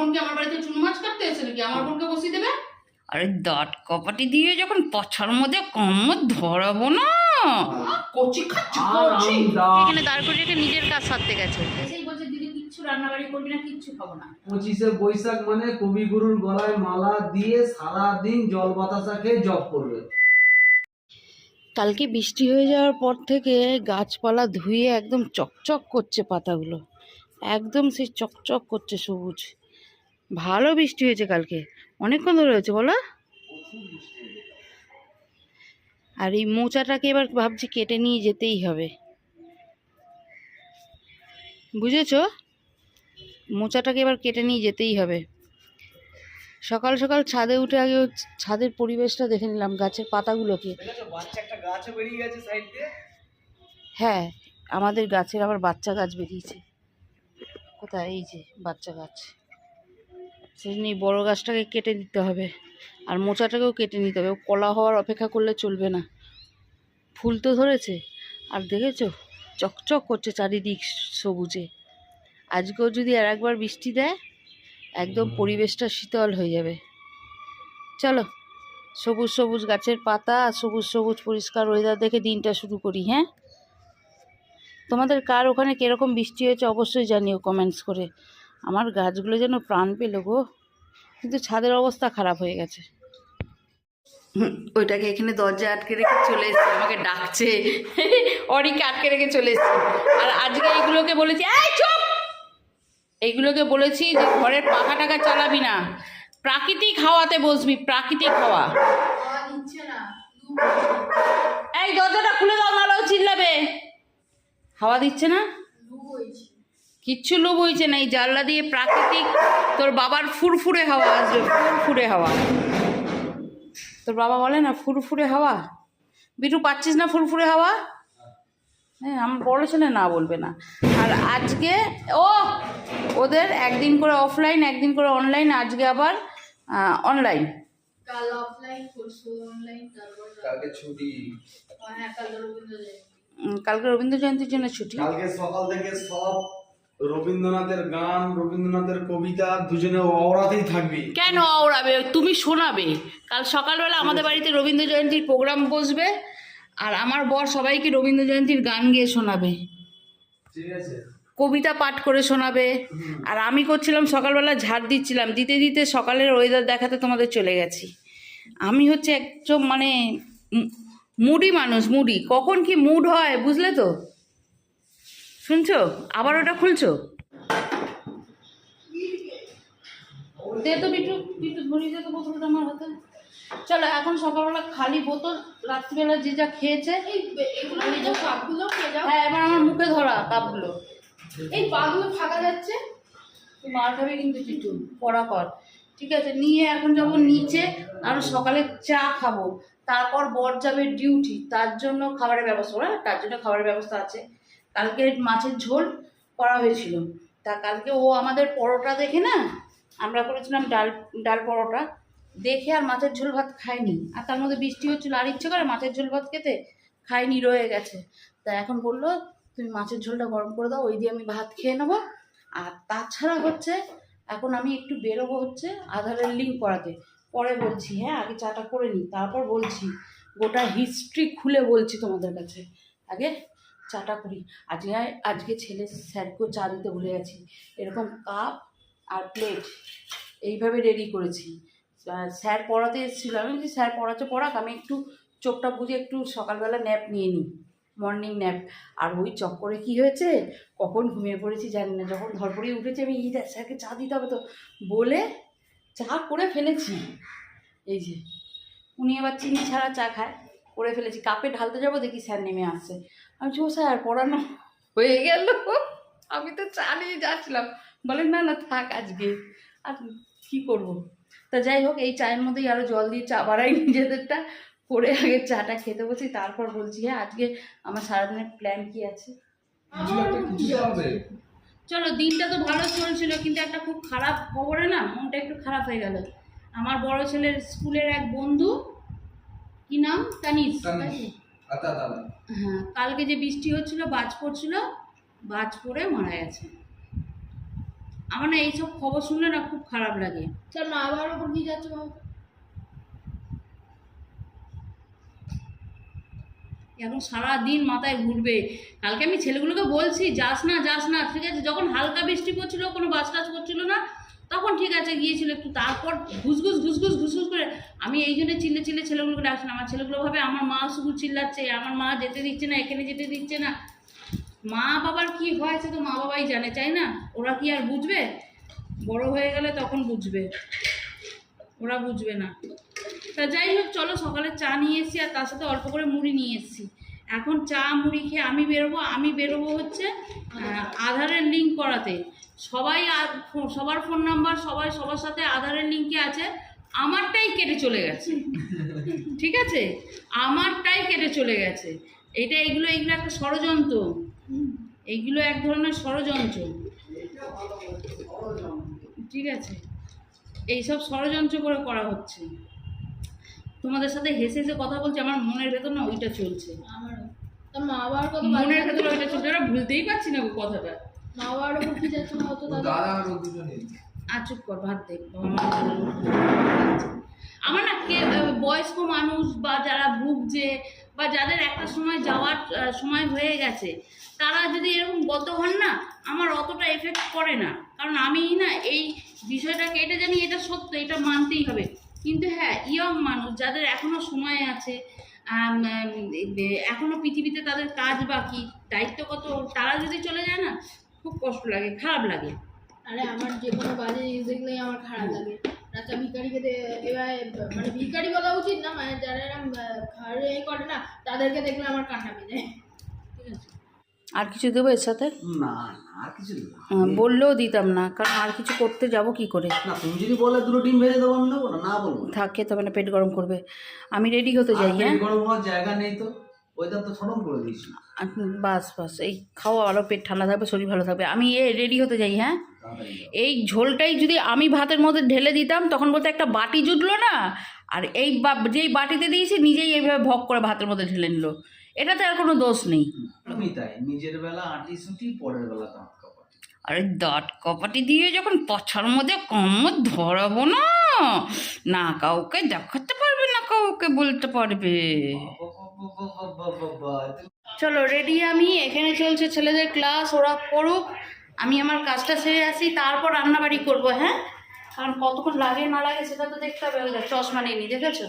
বোনকে আমার বাড়িতে চুনো মাছ কাটতে এসে নাকি? আমার বোনকে বসিয়ে দেবে? আরে দাঁত কপাটি দিয়ে যখন পছার মধ্যে কামড় ধরাবো না। কচি খাচ্ছি কচি? এখানে দাঁড় করে রেখে নিজের কাজ সারতে গেছে। এসেই বলছে দিদি কিচ্ছু রান্নাবাড়ি করবি না কিচ্ছু খাব না। পঁচিশে বৈশাখ মানে কবিগুরুর গলায় মালা দিয়ে সারা দিন জল বাতাসা খেয়ে জব করবে। কালকে বৃষ্টি হয়ে যাওয়ার পর থেকে গাছপালা ধুয়ে একদম চকচক করছে পাতাগুলো। একদম সেই চকচক করছে সবুজ। ভালো বৃষ্টি হয়েছে কালকে। অনেকক্ষণ ধরে হয়েছে বলো। আর এই মোচাটাকে এবার ভাবছি কেটে নিয়ে যেতেই হবে। বুঝেছ? মোচাটাকে এবার কেটে নিয়ে যেতেই হবে। সকাল সকাল ছাদে উঠে আগে ছাদের পরিবেশটা দেখে নিলাম গাছের পাতাগুলোকে। হ্যাঁ আমাদের গাছের আবার বাচ্চা গাছ বেরিয়েছে। কোথায়? এই যে বাচ্চা গাছ। সেই জন্য এই বড়ো গাছটাকে কেটে দিতে হবে। আর মোচাটাকেও কেটে নিতে হবে। কলা হওয়ার অপেক্ষা করলে চলবে না। ফুল তো ধরেছে। আর দেখেছ? চকচক করছে চারিদিক সবুজে। আজকেও যদি আর একবার বৃষ্টি দেয় একদম পরিবেশটা শীতল হয়ে যাবে। চলো সবুজ সবুজ গাছের পাতা আর সবুজ সবুজ পরিষ্কার ওয়েদার দেখে দিনটা শুরু করি হ্যাঁ? তোমাদের কার ওখানে কীরকম বৃষ্টি হয়েছে অবশ্যই জানিও কমেন্টস করে। আমার গাছগুলো যেন প্রাণ পেল গো। কিন্তু ছাদের অবস্থা খারাপ হয়ে গেছে। ওইটাকে এখানে দরজা আটকে রেখে চলে এসছে, আমাকে ডাকছে। অরিকে আটকে রেখে চলে এসছে। আর আজকে এইগুলোকে বলেছি, এই এইগুলোকে বলেছি যে ঘরের পাখা টাকা চালাবি না। প্রাকৃতিক হাওয়াতে বসবি, প্রাকৃতিক হাওয়া। এই, দরজাটা খুলে দাও নাহলে ও চিল্লাবে। হাওয়া দিচ্ছে না? কিচ্ছু লোভ হয়েছে না এই জানলা দিয়ে প্রাকৃতিক তোর বাবার ফুরফুরে হাওয়া আসবে ফুরফুরে হাওয়া। তোর বাবা বলে না ফুরফুরে হাওয়া? বিটু পাচ্ছিস না ফুরফুরে হাওয়া? হ্যাঁ আমার বড় ছেলে না বলবে না। আর আজকে ও ওদের একদিন করে অফলাইন একদিন করে অনলাইন আজকে আবার অনলাইন কাল অফলাইন পরশু অনলাইন তারপর কালকে ছুটি। হ্যাঁ রবীন্দ্র জয়ন্তী। কালকে রবীন্দ্র জয়ন্তীর জন্য ছুটি। কালকে সকাল থেকে সব রবীন্দ্রনাথের গান রবীন্দ্রনাথের কবিতা দুজনে অওরাতেই থাকবি। কেন ওড়াবে তুমি শোনাবে। কাল সকালবেলা আমাদের বাড়িতে রবীন্দ্র জয়ন্তীর প্রোগ্রাম বসবে আর আমার বর সবাইকে রবীন্দ্র জয়ন্তীর গান গিয়ে শোনাবে। ঠিক আছে। কবিতা পাঠ করে শোনাবে। আর আমি করছিলাম সকালবেলা ঝাড় দিচ্ছিলাম। দিতে দিতে সকালের ওয়েদার দেখাতে তোমাদের চলে গেছি। আমি হচ্ছে একদম মানে মুডি মানুষ মুডি কখন কি মুড হয় বুঝলে তো? শুনছো? আবার ওটা খুলছো? দে তো বিটু বিটু ধরিয়ে দে তো বোতলটা আমার হাতে। চলো এখন সকালবেলা খালি বোতল রাত্রিবেলা যে যা খেয়েছে এগুলো নিয়ে যাও কাপগুলো নিয়ে যাও। হ্যাঁ এবার আমার মুখে ধরা কাপগুলো। এই পাগুলো ফাঁকা যাচ্ছে। তুই মার খাবি কিন্তু চিটু পড়া কর। ঠিক আছে নিয়ে এখন যাব নিচে আর সকালে চা খাব। তারপর বর যাবে ডিউটি তার জন্য খাবারের ব্যবস্থা হ্যাঁ? তার জন্য খাবারের ব্যবস্থা আছে। কালকে মাছের ঝোল করা হয়েছিল। তা কালকে ও আমাদের পরোটা দেখে না, আমরা করেছিলাম ডাল ডাল পরোটা, দেখে আর মাছের ঝোল ভাত খায়নি। আর তার মধ্যে বৃষ্টি হচ্ছিল, আর ইচ্ছে করে মাছের ঝোল ভাত খেতে, খায়নি, রয়ে গেছে। তা এখন বলল, তুমি মাছের ঝোলটা গরম করে দাও, ওই দিয়ে আমি ভাত খেয়ে নেব। আর তাছাড়া হচ্ছে, এখন আমি একটু বেরোবো হচ্ছে আধারের লিঙ্ক করাতে। পরে বলছি হ্যাঁ আগে চাটা করে নিই। তারপর বলছি, গোটা হিস্ট্রি খুলে বলছি তোমাদের কাছে। আগে চাটা করি। আজকে আজকে ছেলে স্যারকেও চা দিতে ভুলে গেছি। এরকম কাপ আর প্লেট এইভাবে রেডি করেছি। স্যার পড়াতে এসেছিল। আমি বলছি, স্যার পড়াচ্ছে পড়াক, আমি একটু চোখটা বুঝে একটু সকালবেলা ন্যাপ নিয়ে নিই। মর্নিং ন্যাপ আর ওই চক্করে কি হয়েছে? কখন ঘুমিয়ে পড়েছি জানি না। যখন ধরপড়িয়ে উঠেছি, আমি দেখ স্যারকে চা দিতে হবে তো। বলে চা করে ফেলেছি। এই যে, উনি এবার চিনি ছাড়া চা খায়। করে ফেলেছি। কাপে ঢালতে যাব, দেখি স্যার নেমে আসছে। আমি ও স্যার পড়ানো হয়ে গেল। আমি তো চালিয়ে যাচ্ছিলাম। বলেন না না থাক আজকে। আর কি করব? তা যাই হোক এই চায়ের মধ্যেই আরও জল দিয়ে চা বাড়াই নিজেদেরটা। করে আগে চাটা খেতে বসি তারপর বলছি হ্যাঁ আজকে আমার সারাদিনের প্ল্যান কি আছে? চলো দিনটা তো ভালো চলছিল কিন্তু একটা খুব খারাপ খবরে না মনটা একটু খারাপ হয়ে গেল। আমার বড় ছেলের স্কুলের এক বন্ধু কি নাম? তানিস? হ্যাঁ কালকে যে বৃষ্টি হচ্ছিল বাজ পড়ছিল বাজ পড়ে মারা গেছে। আমার না এইসব খবর শুনলে না খুব খারাপ লাগে। মা বাবার উপর কি যাচ্ছে এখন সারা দিন মাথায় ঘুরবে। কালকে আমি ছেলেগুলোকে বলছি যাস না যাস না ঠিক আছে যখন হালকা বৃষ্টি পড়ছিল কোনো বাস টাস করছিল না তখন ঠিক আছে, গিয়েছিল একটু তারপর ঘুসঘুস ঘুসঘুস ঘুসঘুস করে আমি এই জন্য চিল্লে চিল্লে ছেলেগুলোকে ডাকছি আমার ছেলেগুলো ভাবে আমার মা শুধু চিল্লাচ্ছে, আমার মা যেতে দিচ্ছে না, এখানে যেতে দিচ্ছে না। মা বাবার কি হয়েছে তো মা বাবাই জানে চাই না? ওরা কি আর বুঝবে? বড় হয়ে গেলে তখন বুঝবে। ওরা বুঝবে না। তা যাই হোক, চলো সকালে চা নিয়ে এসেছি আর তার সাথে অল্প করে মুড়ি নিয়ে এসেছি। এখন চা, মুড়ি খেয়ে আমি বেরোবো আমি বেরোবো হচ্ছে আধারের লিঙ্ক করাতে। সবাই সবার ফোন নাম্বার সবাই সবার সাথে আধারের লিঙ্কে আছে। আমারটাই কেটে চলে গেছে। ঠিক আছে? আমারটাই কেটে চলে গেছে। এটা এগুলো এগুলো একটা ষড়যন্ত্র। এইগুলো এক ধরনের ষড়যন্ত্র। ঠিক আছে? এইসব ষড়যন্ত্র করে করা হচ্ছে। তোমাদের সাথে হেসে হেসে কথা বলছি আমার মনের ভেতর না ওইটা চলছে। মনের ভেতর ওইটা চলছে। ওরা ভুলতেই পারছি না কথাটা। মা বাবার উপর কি যাচ্ছে না হতো দাদা দাদা আর ও দুজনে চুপ কর ভাত দে বাবা মা আমার না কে বয়স্ক মানুষ বা যারা ভুগছে বা যাদের একটা সময় যাওয়ার সময় হয়ে গেছে তারা যদি এরকম বদ্ধ হন না আমার অতটা এফেক্ট করে না। কারণ আমি না এই বিষয়টাকে এটা জানি এটা সত্য এটা মানতেই হবে। কিন্তু হ্যাঁ ইয়ং মানুষ যাদের এখনও সময় আছে এখনও পৃথিবীতে তাদের কাজ বাকি দায়িত্ব কত তারা যদি চলে যায় না খুব কষ্ট লাগে খারাপ লাগে। আরে আমার যে কোনো বাজে জিনিস দেখলেই আমার খারাপ লাগে। রাস্তা ভিকারিকে এবার মানে ভিকারি বলা উচিত না মানে যারা এরম ঘরে এ করে না তাদেরকে দেখলে আমার কান্না পেয়ে যায়। ঠিক আছে? আর কিছু দেবো এর সাথে? না না আর কিছু না। বললেও দিতাম না কারণ আর কিছু করতে যাব কি করে? না তুমি যদি বলে দুটো ডিম ভেজে দেবো আমি দেবো না না বলব। থাকে তবে না পেট গরম করবে। আমি রেডি হতে যাই হ্যাঁ? গরম হওয়ার জায়গা নেই তো। ওয়েদার তো সরম করে দিয়েছি। বাস বাস এই খাওয়া আরও পেট ঠান্ডা থাকবে শরীর ভালো থাকবে। আমি এ রেডি হতে যাই হ্যাঁ? এই ঝোলটাই যদি আমি ভাতের মধ্যে ঢেলে দিতাম তখন বলতে একটা বাটি জুটলো না? আর এই বা- যেই বাটিতে দিয়েছি নিজেই এইভাবে ভক করে ভাতের মধ্যে ঢেলে নিল। এটাতে আর কোনো দোষ নেই। তাই নিজের বেলা আটি সুটি পরের বেলা দাঁত কাপাটি। আরে দাঁত কপাটি দিয়ে যখন পাছার মধ্যে কামড় ধরাবো না? না কাউকে দেখাতে পারবে না কাউকে বলতে পারবে। চলো রেডি আমি? এখানে চলছে ছেলেদের ক্লাস ওরা করুক আমি আমার কাজটা সেরে আসি, তারপর রান্নাবাড়ি করব হ্যাঁ? কারণ কতক্ষণ লাগে, না লাগে, সেটা তো দেখতে হবে। চশমা নেই দেখেছ?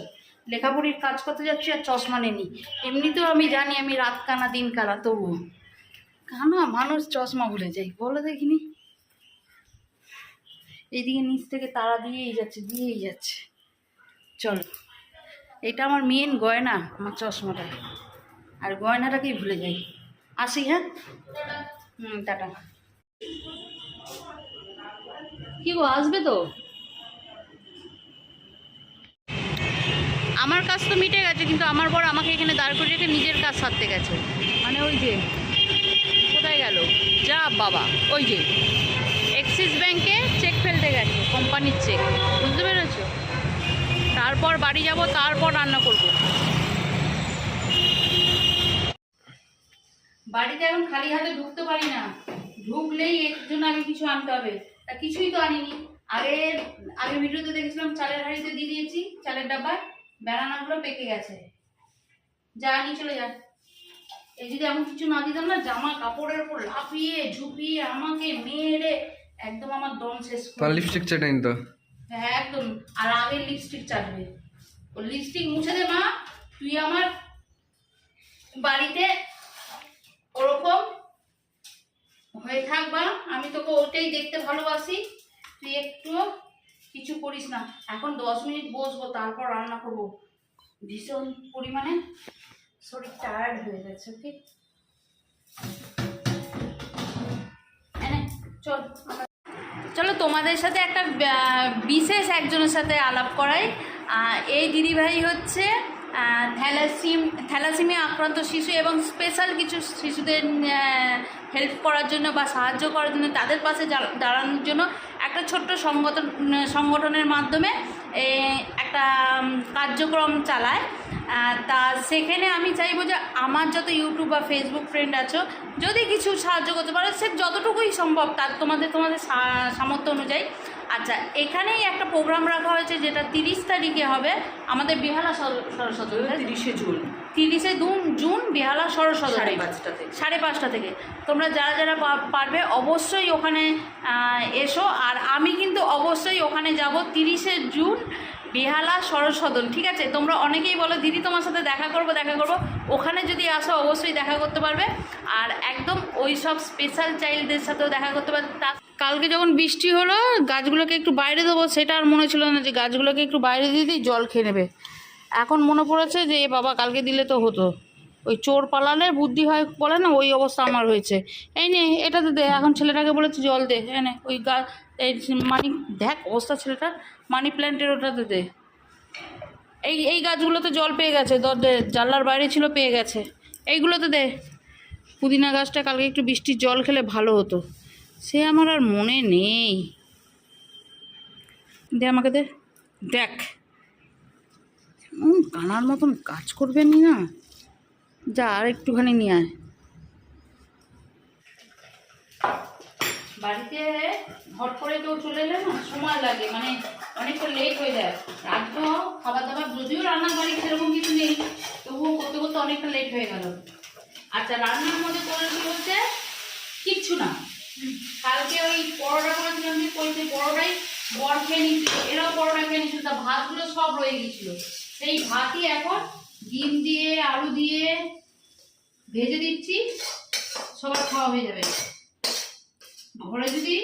লেখাপড়ির কাজ করতে যাচ্ছি আর চশমা নেই এমনিতেও আমি জানি আমি রাত কানা, দিন কানা, তবু কানা মানুষ চশমা ভুলে যাই বলো দেখিনি? এইদিকে নিচ থেকে তারা দিয়েই যাচ্ছে দিয়েই যাচ্ছে। চলো। এটা আমার মেন গয়না আমার চশমাটা। আর গয়নাটাকেই ভুলে যাই। আসি হ্যাঁ? হুম, টাটা। কি গো, আসবে তো? আমার কাজ তো মিটে গেছে, কিন্তু আমার বর আমাকে এখানে দাঁড় করে রেখে নিজের কাজ সারতে গেছে। মানে ওই যে, কোথায় গেল? যা বাবা, ওই যে। এক্সিস ব্যাংকে চেক ফেলতে গেছে কোম্পানির চেক বুঝতে পেরেছ? তারপর বাড়ি যাব তারপর রান্না করব। বাড়িতে এখন খালি হাতে ঢুকতে পারি না। ঢুকলেই এর জন্য আগে কিছু আনতে হবে। তা কিছুই তো আনিনি। আগে আগে ভিডিওতে দেখেছিলাম চালের হাঁড়িতে দিয়ে দিয়েছি চালের ডাব্বায় বেড়ানাগুলো পেকে গেছে। যা নিয়ে চলে যা। এই যদি এমন কিছু না দিতাম না জামা কাপড়ের উপর লাফিয়ে ঝুপিয়ে আমাকে মেরে একদম আমার দম শেষ করে লিপস্টিক চেটে নিত। হ্যাঁ একদম আর আগে লিপস্টিক চাটবে। ও লিপস্টিক মুছে দে, মা। তুই আমার বাড়িতে ওরকম হয়ে থাকবা আমি তোকে ওটাই দেখতে ভালোবাসি। তুই একটু কিছু করিস না। এখন দশ মিনিট বসবো, তারপর রান্না করব। ভীষণ পরিমাণে শরীর টায়ার্ড হয়ে গেছে ওকে চল চলো তোমাদের সাথে একটা বিশেষ একজনের সাথে আলাপ করাই। এই দিদিভাই হচ্ছে থ্যালাসিম, থ্যালাসিমে আক্রান্ত শিশু এবং স্পেশাল কিছু শিশুদের হেল্প করার জন্য বা সাহায্য করার জন্য তাদের পাশে দাঁড়ানোর জন্য একটা ছোট্ট সংগঠন সংগঠনের মাধ্যমে একটা কার্যক্রম চালায়। তা সেখানে আমি চাইব যে আমার যত ইউটিউব বা ফেসবুক ফ্রেন্ড আছো যদি কিছু সাহায্য করতে পারো সে যতটুকুই সম্ভব তার তোমাদের তোমাদের সামর্থ্য অনুযায়ী। আচ্ছা এখানেই একটা প্রোগ্রাম রাখা হয়েছে যেটা তিরিশ তারিখে হবে আমাদের বেহালা সর- সরস্বতী তিরিশে জুন। তিরিশে জুন জুন বেহালা সরস্বতী। সাড়ে পাঁচটা থেকে। সাড়ে পাঁচটা থেকে। তোমরা যারা যারা পারবে অবশ্যই ওখানে এসো। অবশ্যই ওখানে যাব তিরিশে জুন, বেহালা সরস্বতন, ঠিক আছে? তোমরা অনেকেই বলো, দিদি, তোমার সাথে দেখা করব দেখা করব। ওখানে যদি আসো, অবশ্যই দেখা করতে পারবে। আর একদম ওই সব স্পেশাল চাইল্ডদের সাথেও দেখা করতে পারবে। কালকে যখন বৃষ্টি হলো, গাছগুলোকে একটু বাইরে দেবো, সেটা আর মনে ছিল না যে গাছগুলোকে একটু বাইরে দিয়ে দিই, জল খেয়ে নেবে। এখন মনে পড়েছে যে, এ বাবা, কালকে দিলে তো হতো। ওই চোর পালালে বুদ্ধি হয় বলে না, ওই অবস্থা আমার হয়েছে। এই নে, এটাতে দে, এখন ছেলেটাকে বলেছি, জল দে। এনে ওই গা এই মানি, দেখ অবস্থা ছেলেটার মানি প্ল্যান্টের ওটাতে দে। এই এই গাছগুলোতে জল পেয়ে গেছে দর দে, জানলার বাইরে ছিল, পেয়ে গেছে। এইগুলোতে দে। পুদিনা গাছটা কালকে একটু বৃষ্টির জল খেলে ভালো হতো। সে আমার আর মনে নেই। দে আমাকে দে। দেখ। কানার মতন কাজ করবেন না? যা, আর একটুখানি নিয়ে আয়। বাড়িতে হট করে কেউ চলে এলে না সময় লাগে মানে অনেকটা লেট হয়ে যায়। রাত তো খাবার দাবার যদিও রান্নার বাড়ি সেরকম কিছু নেই, তবুও করতে করতে অনেকটা লেট হয়ে গেল। আচ্ছা রান্নার মধ্যে করেছি হচ্ছে কিচ্ছু না। কালকে ওই পরোটা করেছিলাম যে সেই পরোটাই, বর খেয়ে নিচ্ছিল, এরাও পরোটা খেয়ে নিচ্ছিল, তা ভাতগুলো সব রয়ে গিয়েছিল। সেই ভাতই এখন ডিম দিয়ে, আলু দিয়ে ভেজে দিচ্ছি, সবার খাওয়া হয়ে যাবে। ঘরে যদি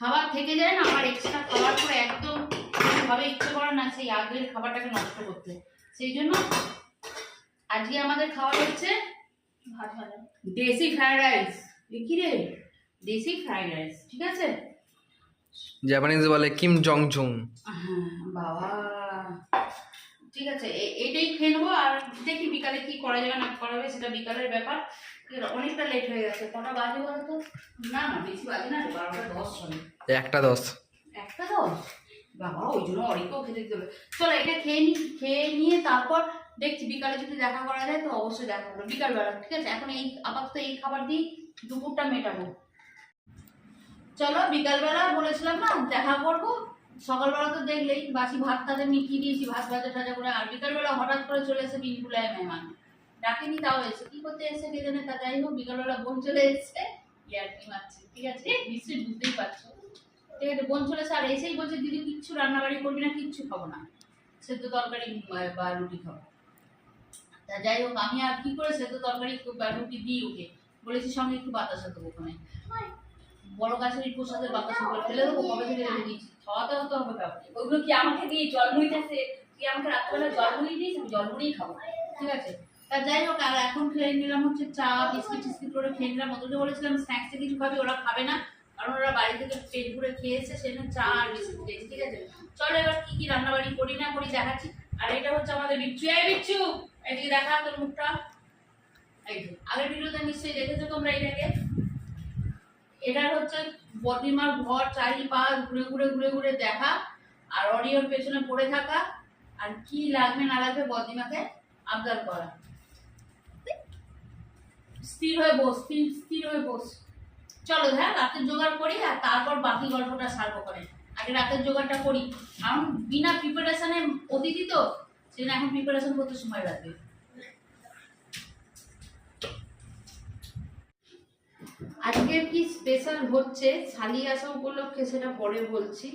খাবার থেকে যায় না আমার এক্সট্রা খাবার পরে একদম ভাবে ইচ্ছে করে না সেই আগের খাবারটাকে নষ্ট করতে। সেই জন্য আজকে আমাদের খাবার হচ্ছে ভাত দেশি ফ্রাইড রাইস কি রে? দেশি ফ্রাইড রাইস ঠিক আছে? জাপানিজ বলে কিম জং জুং বাবা। ঠিক আছে এটাই খেয়ে নেব আর দেখি বিকালে কি করা যাবে না করা যাবে সেটা বিকালের ব্যাপার। অনেকটা লেট হয়ে গেছে কটা বাজে বলতো? না না বেশি বাজে না বারোটা দশ চলে একটা দশ। একটা দশ? বাবা ওই জন্য অনেকেও খেতে দিতে হবে। চলো এটা খেয়ে নি খেয়ে নিয়ে তারপর দেখছি বিকালে যদি দেখা করা যায় তো অবশ্যই দেখা করব বিকালবেলা ঠিক আছে? এখন এই আপাতত এই খাবার দিয়ে দুপুরটা মেটাবো। চলো বিকালবেলা বলেছিলাম না দেখা করব। সকালবেলা তো দেখলেই বাসি ভাত তাদের মিটিয়ে দিয়েছি, ভাত ভাজা টাজা করে, আর বিকালবেলা হঠাৎ করে চলে এসে বিনপুলায় মেহমান। ডাকেনি, তাও এসে। কি করতে এসে কে জানে তা যাই হোক, বিকালবেলা বোন চলে এসছে। ইয়ারকি মারছে, ঠিক আছে? নিশ্চয়ই বুঝতেই পারছ। ঠিক আছে, বোন চলে এসে আর এসেই বলছে, দিদি, কিচ্ছু রান্নাবাড়ি করবি না, কিচ্ছু খাব না। সেদ্ধ তরকারি বা- রুটি খাব। তা যাই হোক, আমি আর কি করে সেদ্ধ তরকারি রুটি দিই ওকে? বলেছি সঙ্গে একটু বাতাসা দেবো ওখানে। বড় গাছের একটু সাথে বাতাসা করে ফেলে দেবো কবে থেকে রেখে দিয়েছি? খাওয়াতে হতে হবে ব্যাপার ওইগুলো কি আমাকে দিয়ে জল মুড়িতেছে তুই আমাকে রাত্রেবেলা জল মুড়ি দিস আমি জল মুড়িই খাব ঠিক আছে? তা যাই হোক আর এখন খেয়ে নিলাম হচ্ছে চা বিস্কিট টিস্কিট করে খেয়ে নিলাম। ওদেরকে বলেছিলাম স্ন্যাক্সে কিছু খাবি ওরা খাবে না। কারণ ওরা বাড়ি থেকে পেট ভরে খেয়েছে সেজন্য চা আর বিস্কিট খেয়েছে। ঠিক আছে? চলো এবার কি কি রান্নাবাড়ি করি না করি দেখাচ্ছি। আর এটা হচ্ছে আমাদের বিচ্ছু। এই বিচ্ছু! এদিকে দেখা তোর মুখটা। যে, আগের ভিডিওতে নিশ্চয়ই দেখেছ তোমরা এটাকে। এটার হচ্ছে বদিমার ঘর, চারিপাশ ঘুরে ঘুরে ঘুরে ঘুরে দেখা, আর অরিওর পেছনে পড়ে থাকা, আর কি লাগবে না লাগবে বদিমাকে আবদার করা। স্থির হয়ে বস, স্থির স্থির হয়ে বস। চলো হ্যাঁ রাতের জোগাড় করি আর তারপর বাকি গল্পটা সারবো করে আগে রাতের জোগাড়টা করি। কারণ বিনা প্রিপারেশনে অতিথি তো সেটা এখন প্রিপারেশন করতে সময় লাগবে। আজকে কি স্পেশাল হচ্ছে? শালি আসা উপলক্ষে সেটা পরে বলছি।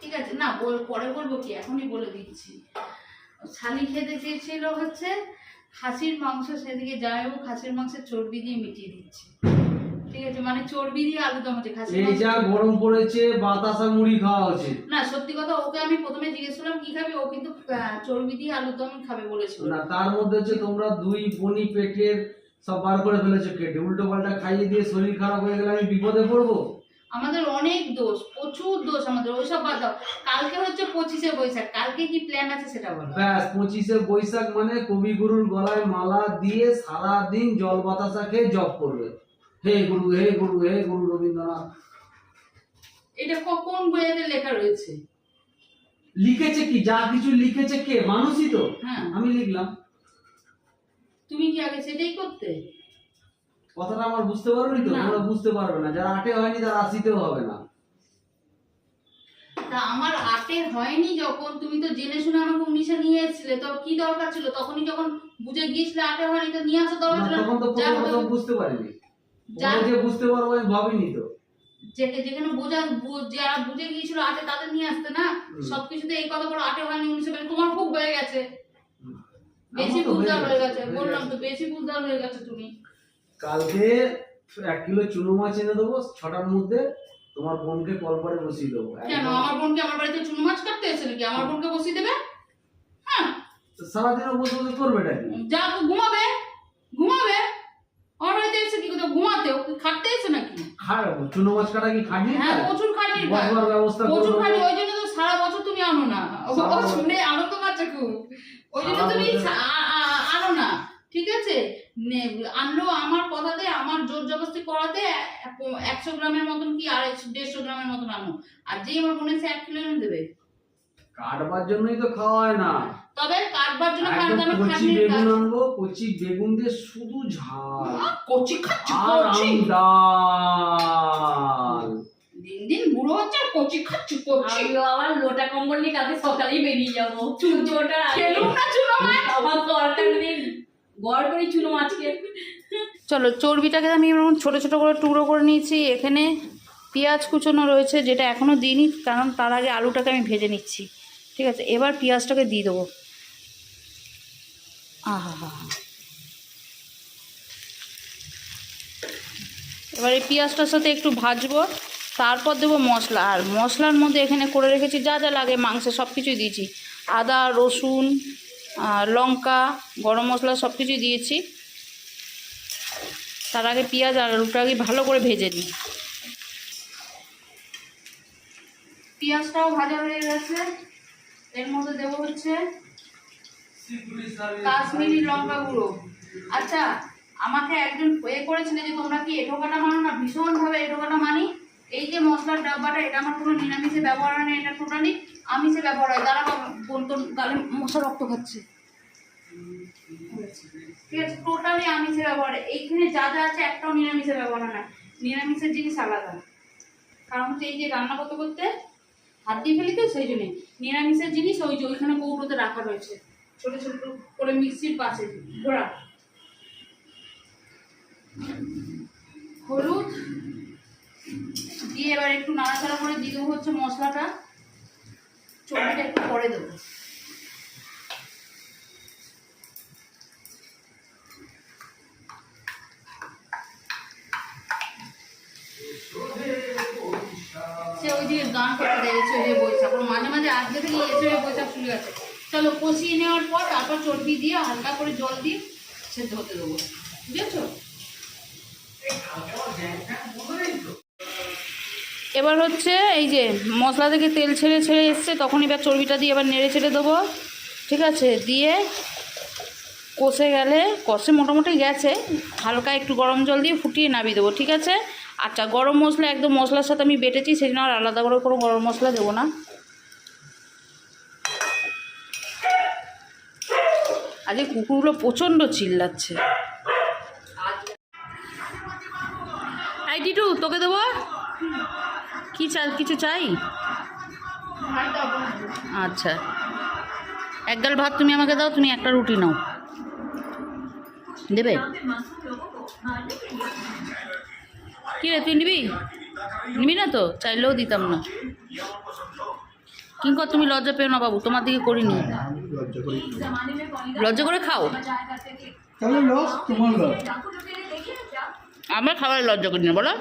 ঠিক আছে? না বল পরে বলব কি? এখনই বলে দিচ্ছি। শালি খেতে চেয়েছিল হচ্ছে খাসির মাংস সেদিকে যাই হোক খাসির মাংসের চর্বি দিয়ে মিটিয়ে দিচ্ছি। ঠিক আছে? মানে চর্বি দিয়ে আলু দম হচ্ছে খাসির এই যা গরম পড়েছে বাতাসা মুড়ি খাওয়া না সত্যি কথা ওকে আমি প্রথমে জিজ্ঞেস করলাম কি খাবি? ও কিন্তু চর্বি দিয়ে আলু দম খাবে বলেছিল। না তার মধ্যে হচ্ছে তোমরা দুই বনি পেটের সব বার করে ফেলেছো কেটে। উল্টো পাল্টা খাইয়ে দিয়ে শরীর খারাপ হয়ে গেলে আমি বিপদে পড়ব? আমাদের অনেক দোষ প্রচুর দোষ আমাদের ওইসব বাদ দাও। কালকে হচ্ছে পঁচিশে বৈশাখ কালকে কি প্ল্যান আছে সেটা বলো। ব্যাস পঁচিশে বৈশাখ মানে কবিগুরুর গলায় মালা দিয়ে সারা দিন জল বাতাসা খেয়ে জপ করবে। হে গুরু হে গুরু হে গুরু রবীন্দ্রনাথ। এটা কোন বইয়েতে লেখা রয়েছে? লিখেছে কি? যা কিছু লিখেছে কে? মানুষই তো। হ্যাঁ। আমি লিখলাম। তুমি কি আগে সেটাই করতে? কথাটা আমার বুঝতে পারোনি তো তোমরা বুঝতে পারবে না। যারা আটে হয়নি তারা আশিতেও হবে না। তা আমার আটের হয়নি যখন তুমি তো জেনে শুনে আমাকে উনিশে নিয়ে এসেছিলে তো কি দরকার ছিল? তখনই যখন বুঝে গিয়েছিলে আটে হয়নি তো নিয়ে আসা দরকার ছিল তখন তো প্রথম বুঝতে পারিনি। যা- বুঝতে পারব আমি ভাবিনি তো। যে- যেখানে বোঝা যারা বুঝে গিয়েছিল আটে তাদের নিয়ে আসতে না? সবকিছুতে এই কথা বলো আটে হয়নি উনিশে হয়নি তোমার খুব হয়ে গেছে। বেশি আমার হয়ে গেছে বললাম তো বেশি বুঝদার হয়ে গেছে তুমি। কালকে এক কিলো চুনো মাছ এনে দেবো ছটার মধ্যে তোমার বোনকে কল করে বসিয়ে দেবো। কেন আমার বোনকে আমার বাড়িতে চুনো মাছ কাটতে এসে নাকি? আমার বোনকে বসিয়ে দেবে? হ্যাঁ। তো সারাদিনও বসে বসে করবে নাকি? যা ঘুমাবে ঘুমাবে। আমার বাড়িতে এসে কি কোথাও ঘুমাতে ও খাটতে এসে নাকি? খারাপ চুনো মাছ কাটা কি খাটনি? হ্যাঁ প্রচুর খাটি ব্যবস্থা প্রচুর খাটি ওই জন্য তো সারা বছর তুমি আনো না। ও। শুনে আনন্দ পাচ্ছে খুব। ওই জন্য তুমি বছর। সা- আ- আ- আনো না ঠিক আছে? আনলো আমার কথাতে আমার জোর করাতে একশো গ্রামের মতন কি আর দেড়শো গ্রামের মতন আনো। আর যেই আমার মনে হচ্ছে এক কিলো এনে দেবে। কাটবার জন্যই তো খাওয়া হয় না। তবে কাটবার জন্য কচি বেগুন আনব কচি বেগুন দিয়ে শুধু ঝাল। কচি খাচ্ছি আর ডাল। দিন দিন বুড়ো হচ্ছে আর কচি খাচ্ছি কচি? আমিও আবার লোটা কম্বল নিয়ে কালকে সকালেই বেরিয়ে যাব। খেলুম না চুনো মাছ আমার দরকার নেই। গড় করে চুনো মাছকে চলো চর্বিটাকে আমি এরকম ছোটো ছোটো করে টুকরো করে নিয়েছি। এখানে পেঁয়াজ কুচোনো রয়েছে যেটা এখনও দিইনি কারণ তার আগে আলুটাকে আমি ভেজে নিচ্ছি। ঠিক আছে এবার পেঁয়াজটাকে দিয়ে দেবো। আহা হা এবার এই পেঁয়াজটার সাথে একটু ভাজবো। তারপর দেবো মশলা। আর মশলার মধ্যে এখানে করে রেখেছি যা যা লাগে মাংসে সব কিছুই দিয়েছি। আদা, রসুন লঙ্কা, গরম মশলা সব কিছুই দিয়েছি। তার আগে পেঁয়াজ আর আলুটা আগে ভালো করে ভেজে নিই। পেঁয়াজটাও ভাজা হয়ে গেছে। এর মধ্যে দেবো হচ্ছে কাশ্মীরি লঙ্কা গুঁড়ো। আচ্ছা আমাকে একজন এ করেছিল যে তোমরা কি এঠোকাটা মানো না? ভীষণভাবে এঠোকাটা মানি। এই যে মশলার ডাব্বাটা, এটা আমার কোনো নিরামিষে ব্যবহার হয় না, এটা টোটালি আমিষে ব্যবহার হয়। তারা বোন তোর গালে মশা রক্ত খাচ্ছে। ঠিক আছে, টোটালি আমিষে ব্যবহার। এইখানে যা যা আছে, একটাও নিরামিষে ব্যবহার হয় না। নিরামিষের জিনিস আলাদা। কারণ হচ্ছে এই যে রান্না করতে করতে হাত দিয়ে ফেলি তো, সেই জন্যে। নিরামিষের জিনিস ওই যে ওইখানে কৌটোতে রাখা রয়েছে। ছোট ছোট করে মিক্সির পাশে ঘোরা। হলুদ দিয়ে এবার একটু নাড়াচাড়া করে দিয়ে দেবো হচ্ছে মশলাটা। চর্বিটা একটু পরে দেবো। মাঝে মাঝে থেকে এসে বৈশাখ গেছে। চলো কষিয়ে নেওয়ার পর তারপর চর্বি দিয়ে হালকা করে জল দিয়ে দেবো। বুঝেছ? এবার হচ্ছে এই যে মশলা থেকে তেল ছেড়ে ছেড়ে এসছে তখন এবার চর্বিটা দিয়ে এবার নেড়ে ছেড়ে দেবো। ঠিক আছে? দিয়ে কষে গেলে, কষে মোটামুটি গেছে। হালকা একটু গরম জল দিয়ে ফুটিয়ে নামিয়ে দেবো, ঠিক আছে? আচ্ছা গরম মশলা, একদম মশলার সাথে আমি বেটেছি সেই জন্য আর আলাদা করে কোনো গরম মশলা দেবো না। আজকে কুকুরগুলো প্রচণ্ড চিল্লাচ্ছে। এই টিটু, তোকে দেবো? কি চা কিছু চাই? আচ্ছা। এক গাল ভাত তুমি আমাকে দাও তুমি একটা রুটি নাও। দেবে? কি রে তুই নিবি? নিবি না তো? চাইলেও দিতাম না। কিঙ্কর তুমি লজ্জা পেও না বাবু তোমার দিকে করিনি লজ্জা করে খাও। আমরা খাবারে লজ্জা করি না বলো।